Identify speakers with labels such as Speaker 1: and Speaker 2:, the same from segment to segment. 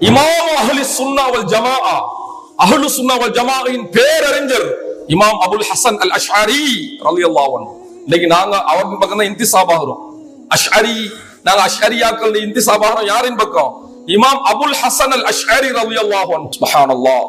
Speaker 1: இமாம் அஹ்லி சுன்னா வல் ஜமாஆ அஹ்லு சுன்னா வல் ஜமாஅயின் பேரறிஞர் இமாம் அபுல் ஹசன் அல் அஷ்அரி ரலியல்லாஹு அன்ஹு இன்னைக்கு நாங்க அவரின் பக்கம் தான் இன்திசாப் ஆகிறோம் அஷ்அரி நாங்க அஷ்அரியாக்கள் இன்திசாப் ஆகிறோம் யாரின் பக்கம் இமாம் அபுல் ஹசன் அல் அஷ்அரி ரலியல்லாஹு அன்ஹு சுப்ஹானல்லாஹ்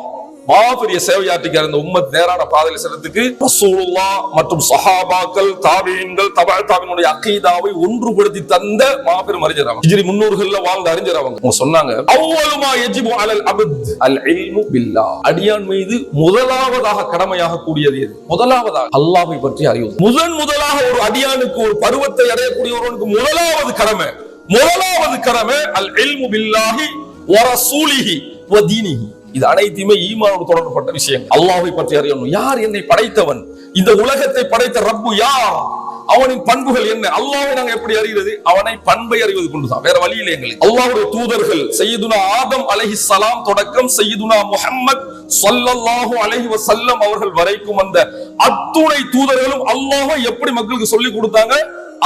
Speaker 1: மாபெரிய சேவையாற்றிக்கார் இருந்த உம்மத் நேரான பாதையில் செல்றதுக்கு ரசூலுல்லா மற்றும் சஹாபாக்கள் தாபியன்கள் தபா தாபினுடைய அக்கீதாவை ஒன்றுபடுத்தி தந்த மாபெரும் அறிஞர் அவங்க. இஜிரி முன்னூறுகள்ல வாழ்ந்த அறிஞர் அவங்க. அவங்க சொன்னாங்க அவ்வளவுமா எஜிபு அலல் அபத் அல் இல்மு பில்லா. அடியான் மீது முதலாவதாக கடமையாக கூடியது எது? முதலாவதாக. அல்லாஹ்வை பற்றி அறிவது முதன் முதலாக ஒரு அடியானுக்கு ஒரு பருவத்தை அடையக்கூடிய ஒருவனுக்கு முதலாவது கடமை முதலாவது கடமை அல் இல்மு பில்லாஹி ஒரசூலிஹி வதீனிஹி இது அனைத்துமே ஈமானோடு தொடர்பட்ட விஷயங்கள். அல்லாஹ்வை பற்றி அறியணும். யார் என்னை படைத்தவன்? இந்த உலகத்தை படைத்த ரப்பு யார்? அவனின் பண்புகள் என்ன? அல்லாவை நாங்க எப்படி அறிகிறது அவனை பண்பை அறிவது கொண்டுதான். வேற வழி இல்லை எங்களுக்கு. அல்லாவுடைய தூதர்கள் செய்யுதுனா ஆதம் அலஹி சலாம் தொடக்கம் செய்யுதுனா முஹம்மத் சொல்லல்லாஹு அலஹி வசல்லம் அவர்கள் வரைக்கும் வந்த அத்துணை தூதர்களும் அல்லாஹ்வை எப்படி மக்களுக்கு சொல்லி கொடுத்தாங்க?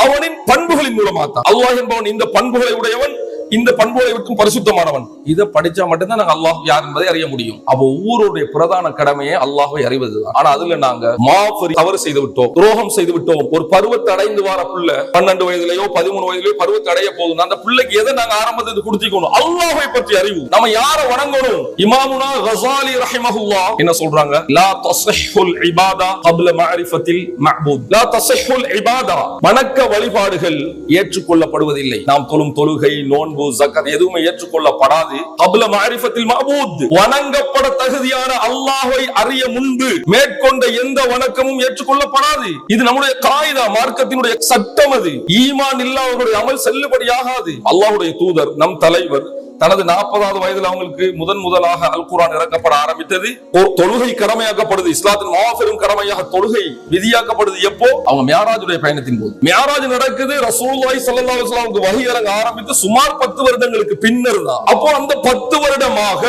Speaker 1: அவனின் பண்புகளின் மூலமாக தான் அல்லாஹ் என்பவன் இந்த பண்புகளை உடையவன் இந்த பண்புகளை விட்டும் பரிசுத்தமானவன். இதை படிச்சா மட்டும்தான் நாங்க அல்லாஹ் யார் என்பதை அறிய முடியும். அப்போ ஒவ்வொருடைய பிரதான கடமையை அல்லாஹை அறிவதுதான். ஆனா அதுல நாங்க மாபரி தவறு செய்து விட்டோம் துரோகம் செய்து விட்டோம். ஒரு பருவத்தை அடைந்து வர புள்ள பன்னெண்டு வயதுலயோ பதிமூணு வயதுலயோ பருவத்தை அடைய போதும். அந்த பிள்ளைக்கு எதை நாங்க ஆரம்பத்தை கொடுத்திக்கணும் அல்லாஹை பற்றி அறிவு. நம்ம யாரை வணங்கணும்? இமாமுனா கசாலி ரஹிமஹுல்லா. என்ன சொல்றாங்க? லா தஸ்ஹுல் இபாதா கப்ல மஅரிஃபத்தில் மஹ்பூத் லா தஸ்ஹுல் இபாதா வணக்க வழிபாடுகள் ஏற்றுக்கொள்ளப்படுவதில்லை. நாம் தொழும் தொழுகை நோன்பு நோன்பு ஜக்கத் எதுவுமே ஏற்றுக்கொள்ளப்படாது. கபல மாரிஃபத்தில் மபூத் வணங்கப்பட தகுதியான அல்லாஹை அறிய முன்பு மேற்கொண்ட எந்த வணக்கமும் ஏற்றுக்கொள்ளப்படாது. இது நம்முடைய காயிதா மார்க்கத்தினுடைய சட்டம் அது. ஈமான் இல்லாதவர்களுடைய அமல் செல்லுபடியாகாது. அல்லாஹுடைய தூதர் நம் தலைவர் தனது நாற்பதாவது வயதுல அவங்களுக்கு முதன் முதலாக அல் குரான் இறக்கப்பட ஆரம்பித்தது. ஒரு தொழுகை கடமையாக்கப்படுது. இஸ்லாத்தின் மாபெரும் கடமையாக தொழுகை விதியாக்கப்படுது. எப்போ? அவங்க மியாராஜுடைய பயணத்தின் போது. மியாராஜ் நடக்குது. ரசூலுல்லாஹி சல்லா அலைஹி வகை இறங்க ஆரம்பித்து சுமார் பத்து வருடங்களுக்கு பின்னர் தான். அப்போ அந்த பத்து வருடமாக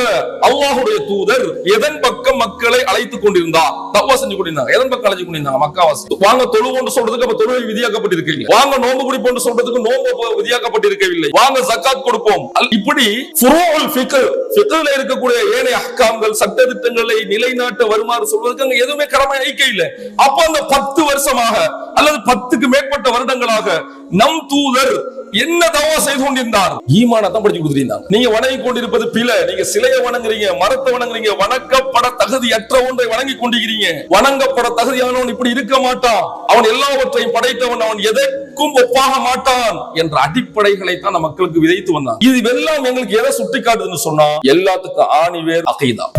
Speaker 1: அல்லாஹுடைய தூதர் எதன் பக்கம் மக்களை அழைத்துக் கொண்டிருந்தார்? தப்பா செஞ்சு கொண்டிருந்தாங்க. எதன் பக்கம் அழைச்சு கொண்டிருந்தாங்க? மக்காவாசி. வாங்க தொழுவோன்னு சொல்றதுக்கு அப்ப தொழுகை விதியாக்கப்பட்டிருக்கவில்லை வாங்க நோம்பு பிடிப்போம்னு சொல்றதுக்கு நோன்பு விதியாக்கப்பட்டிருக்கவில்லை வாங்க சக்காத் கொடுப்போம். இப்படி ஃபுரூஉல் இருக்கக்கூடிய ஏனைய அஹ்காம்கள் சட்ட திட்டங்களை நிலைநாட்ட வருமாறு சொல்வதற்கு அங்க எதுவுமே கடமை ஐக்க இல்லை அப்ப அந்த பத்து வருஷமாக அல்லது பத்துக்கு மேற்பட்ட வருடங்களாக நம் தூதர் என்ன தவா செய்து கொண்டிருந்தார்? ஈமான தான் படிச்சு கொடுத்துருந்தாங்க நீங்க வணங்கி கொண்டிருப்பது பில நீங்க சிலையை வணங்குறீங்க மரத்தை வணங்குறீங்க வணக்கப்பட தகுதி அற்ற ஒன்றை வணங்கி கொண்டிருக்கிறீங்க. வணங்கப்பட தகுதியானவன் இப்படி இருக்க மாட்டான். அவன் எல்லாவற்றையும் படைத்தவன். அவன் எதை எதற்கும் ஒப்பாக மாட்டான் என்ற அடிப்படைகளை தான் நம்ம மக்களுக்கு விதைத்து வந்தான். இது எல்லாம் எங்களுக்கு எதை சுட்டி காட்டுதுன்னு சொன்னா எல்லாத்துக்கும் ஆணிவேர் அகைதான்